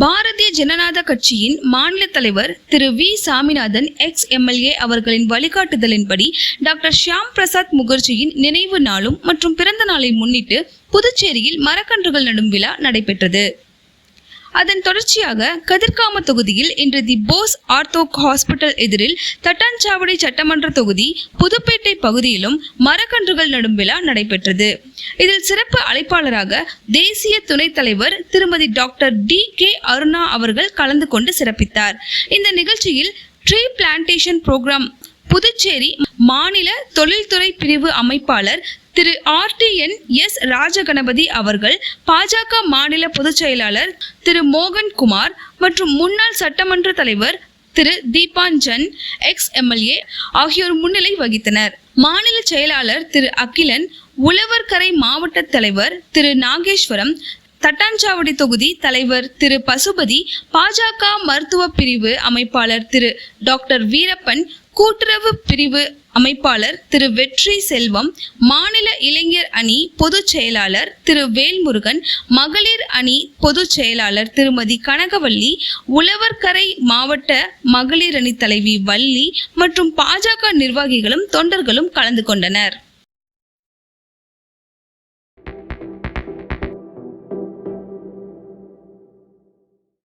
பாரதிய ஜனநாத கட்சியின் மாநில தலைவர் Thiru V. Saminathan ex MLA அவர்களின் வழிகாட்டுதலின்படி டாக்டர் ஷியாம் பிரசாத் முகர்ஜியின் நினைவு நாளும் மற்றும் பிறந்த நாளை முன்னிட்டு புதுச்சேரியில் மரக்கன்றுகள் நடும் விழா நடைபெற்றது. அதன் தொடர்ச்சியாக கதிர்காம தொகுதியில் இன்று தி போஸ் ஆர்த்தோ ஹாஸ்பிட்டல் எதிரில் தட்டாஞ்சாவடி சட்டமன்ற தொகுதி புதுப்பேட்டை பகுதியிலும் மரக்கன்றுகள் நடும் விழா நடைபெற்றது. இதில் சிறப்பு அழைப்பாளராக தேசிய துணைத் தலைவர் திருமதி டாக்டர் டி கே அருணா அவர்கள் கலந்து கொண்டு சிறப்பித்தார். இந்த நிகழ்ச்சியில் ட்ரீ பிளான்டேஷன் புரோகிராம் புதுச்சேரி மாநில தொழில்துறை பிரிவு அமைப்பாளர் திரு ஆர்டிஎன் எஸ் ராஜகணபதி அவர்கள் பாஜக மாநில பொதுச் செயலாளர் திரு மோகன் குமார் மற்றும் முன்னாள் சட்டமன்ற தலைவர் திரு தீபாஞ்சன் எக்ஸ் எம்எல்ஏ ஆகியோர் முன்னிலை வகித்தனர். மாநில செயலாளர் திரு அகிலன் உழவர்கரை மாவட்ட தலைவர் திரு நாகேஸ்வரம் தட்டாஞ்சாவடி தொகுதி தலைவர் திரு பசுபதி பாஜக மருத்துவ பிரிவு அமைப்பாளர் திரு டாக்டர் வீரப்பன் கூட்டுறவு பிரிவு அமைப்பாளர் திரு வெற்றி செல்வம் மாநில இளைஞர் அணி பொதுச் செயலாளர் திரு வேல்முருகன் மகளிர் அணி பொதுச் செயலாளர் திருமதி கனகவல்லி உழவர்கரை மாவட்ட மகளிர் அணி தலைவி வள்ளி மற்றும் பாஜக நிர்வாகிகளும் தொண்டர்களும் கலந்து கொண்டனர்.